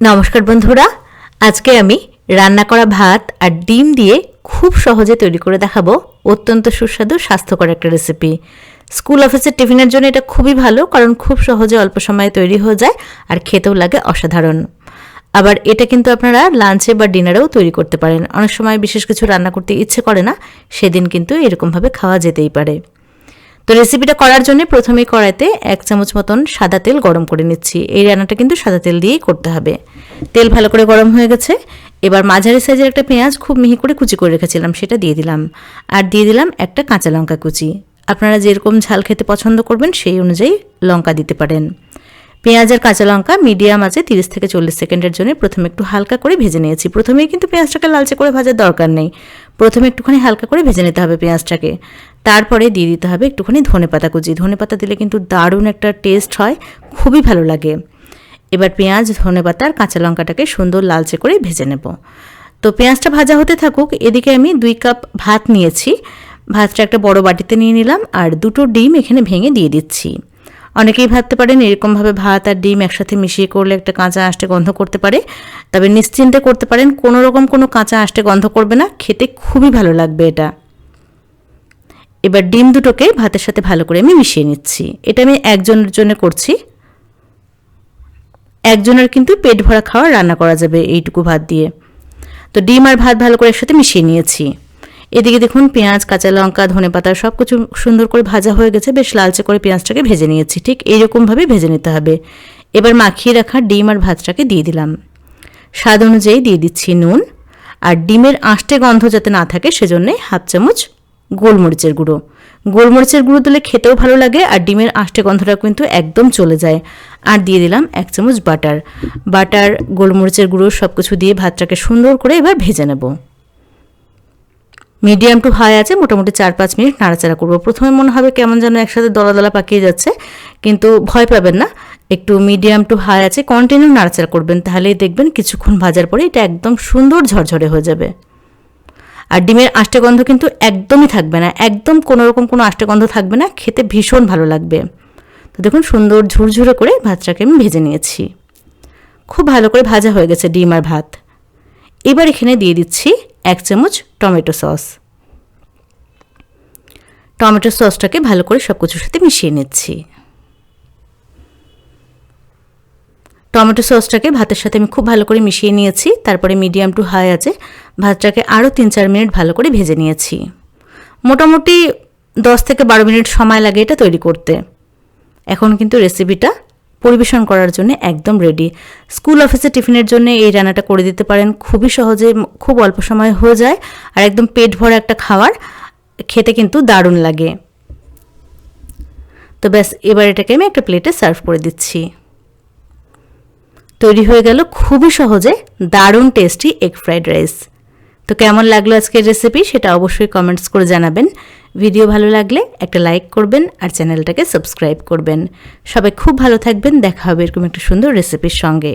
নমস্কার বন্ধুরা, আজকে আমি রান্না করা ভাত আর ডিম দিয়ে খুব সহজে তৈরি করে দেখাবো অত্যন্ত সুস্বাদু, স্বাস্থ্যকর একটা রেসিপি স্কুল অফিসের টিফিনের জন্য এটা খুবই ভালো, কারণ খুব সহজে অল্প সময়ে তৈরি হয়ে যায় আর খেতেও লাগে অসাধারণ। আবার এটা কিন্তু আপনারা লাঞ্চে বা ডিনারেও তৈরি করতে পারেন। অনেক সময় বিশেষ কিছু রান্না করতে ইচ্ছে করে না, সেদিন কিন্তু এরকমভাবে খাওয়া যেতেই পারে। তো রেসিপিটা করার জন্য প্রথমে কড়াইতে এক চামচ মতন সাদা তেল গরম করে নিচ্ছি। এই রান্নাটা কিন্তু সাদা তেল দিয়েই করতে হবে। তেল ভালো করে গরম হয়ে গেছে। এবার মাঝারি সাইজের একটা পেঁয়াজ খুব মিহি করে কুচি করে রেখেছিলাম, সেটা দিয়ে দিলাম। আর দিয়ে দিলাম একটা কাঁচা লঙ্কা কুচি। আপনারা যেরকম ঝাল খেতে পছন্দ করবেন, সেই অনুযায়ী লঙ্কা দিতে পারেন। পেঁয়াজ আর কাঁচা লঙ্কা মিডিয়াম আছে, তিরিশ থেকে চল্লিশ সেকেন্ডের জন্য প্রথমে একটু হালকা করে ভেজে নিয়েছি। প্রথমেই কিন্তু পেঁয়াজটাকে লালচে করে ভাজার দরকার নেই। প্রথমে একটুখানি হালকা করে ভেজে নিতে হবে পেঁয়াজটাকে। তারপরে দিয়ে দিতে হবে একটুখানি ধনে পাতা কুচি। ধনে পাতা দিলে কিন্তু দারুণ একটা টেস্ট হয়, খুবই ভালো লাগে। এবার পেঁয়াজ, ধনে পাতা আর কাঁচা লঙ্কাটাকে সুন্দর লালচে করে ভেজে নেব। তো পেঁয়াজটা ভাজা হতে থাকুক, এদিকে আমি দুই কাপ ভাত নিয়েছি। ভাতটা একটা বড় বাটিতে নিয়ে নিলাম আর দুটো ডিম এখানে ভেঙে দিয়ে দিচ্ছি। অনেকেই ভাবতে পারেন এরকমভাবে ভাত আর ডিম একসাথে মিশিয়ে করলে একটা কাঁচা আঁশটে গন্ধ করতে পারে। তবে নিশ্চিন্তে করতে পারেন কোনো রকম কোনো কাঁচা আঁশটে গন্ধ করবে না, খেতে খুবই ভালো লাগবে এটা। এবার ডিম দুটোকে ভাতের সাথে ভালো করে আমি মিশিয়ে নিচ্ছি। এটা আমি একজনের জন্য করছি। একজনের কিন্তু পেট ভরা খাওয়া রান্না করা যাবে এইটুকু ভাত দিয়ে। তো ডিম আর ভাত ভালো করে একসাথে মিশিয়ে নিয়েছি। এদিকে দেখুন পেঁয়াজ, কাঁচা লঙ্কা, ধনে পাতা সব কিছু সুন্দর করে ভাজা হয়ে গেছে, বেশ লালচে করে পেঁয়াজটাকে ভেজে নিয়েছি, ঠিক এইরকমভাবে ভেজে নিতে হবে। এবার মাখিয়ে রাখা ডিম আর ভাতটাকে দিয়ে দিলাম। স্বাদ অনুযায়ী দিয়ে দিচ্ছি নুন, আর ডিমের আঁশটে গন্ধ যাতে না থাকে, সেজন্যে হাফ চামচ গোলমরিচের গুঁড়ো। গোলমরিচের গুঁড়ো দিলে খেতেও ভালো লাগে আর ডিমের আঁশটে গন্ধটা কিন্তু একদম চলে যায়। আর দিয়ে দিলাম এক চামচ বাটার। বাটার, গোলমরিচের গুঁড়ো সব কিছু দিয়ে ভাতটাকে সুন্দর করে এবার ভেজে নেব। মিডিয়াম টু হাই আছে, মোটামুটি চার পাঁচ মিনিট নাড়াচাড়া করব। প্রথমে মনে হবে কেমন যেন একসাথে দলা দলা পাকিয়ে যাচ্ছে, কিন্তু ভয় পাবেন না। একটু মিডিয়াম টু হাই আছে, কন্টিনিউ নাড়াচাড়া করবেন, তাহলেই দেখবেন কিছুক্ষণ ভাজার পরে এটা একদম সুন্দর ঝরঝরে হয়ে যাবে। আর ডিমের আষ্টে গন্ধ কিন্তু একদমই থাকবে না, একদম কোনো রকম কোনো আষ্টে গন্ধ থাকবে না, খেতে ভীষণ ভালো লাগবে। তো দেখুন সুন্দর ঝুরঝুরে করে ভাতটাকে আমি ভেজে নিয়েছি। খুব ভালো করে ভাজা হয়ে গেছে ডিম আর ভাত। এবার এখানে দিয়ে দিচ্ছি এক চামচ টমেটো সস। টমেটো সসটাকে ভালো করে সব কিছুর সাথে মিশিয়ে নিচ্ছি। টমেটো সসটাকে ভাতের সাথে আমি খুব ভালো করে মিশিয়ে নিয়েছি, তারপরে মিডিয়াম টু হাই আছে, ভাতটাকে আরও তিন চার মিনিট ভালো করে ভেজে নিয়েছি। মোটামুটি দশ থেকে বারো মিনিট সময় লাগে এটা তৈরি করতে। এখন কিন্তু রেসিপিটা পরিবেশন করার জন্য একদম রেডি স্কুল অফিসে টিফিনের জন্য এই রান্নাটা করে দিতে পারেন, খুবই সহজে, খুব অল্প সময় হয়ে যায় আর একদম পেট ভরা একটা খাওয়ার, খেতে কিন্তু দারুণ লাগে। তো ব্যাস, এবার এটাকে আমি একটা প্লেটে সার্ভ করে দিচ্ছি। তৈরি হয়ে গেল খুবই সহজে দারুণ টেস্টি এগ ফ্রাইড রাইস তো কেমন লাগল আজকের রেসিপি সেটা অবশ্যই কমেন্টস করে জানাবেন। ভিডিও ভালো লাগলে একটা লাইক করবেন আর চ্যানেলটাকে সাবস্ক্রাইব করবেন। সবাই খুব ভালো থাকবেন, দেখা হবে এরকম একটা সুন্দর রেসিপির সঙ্গে।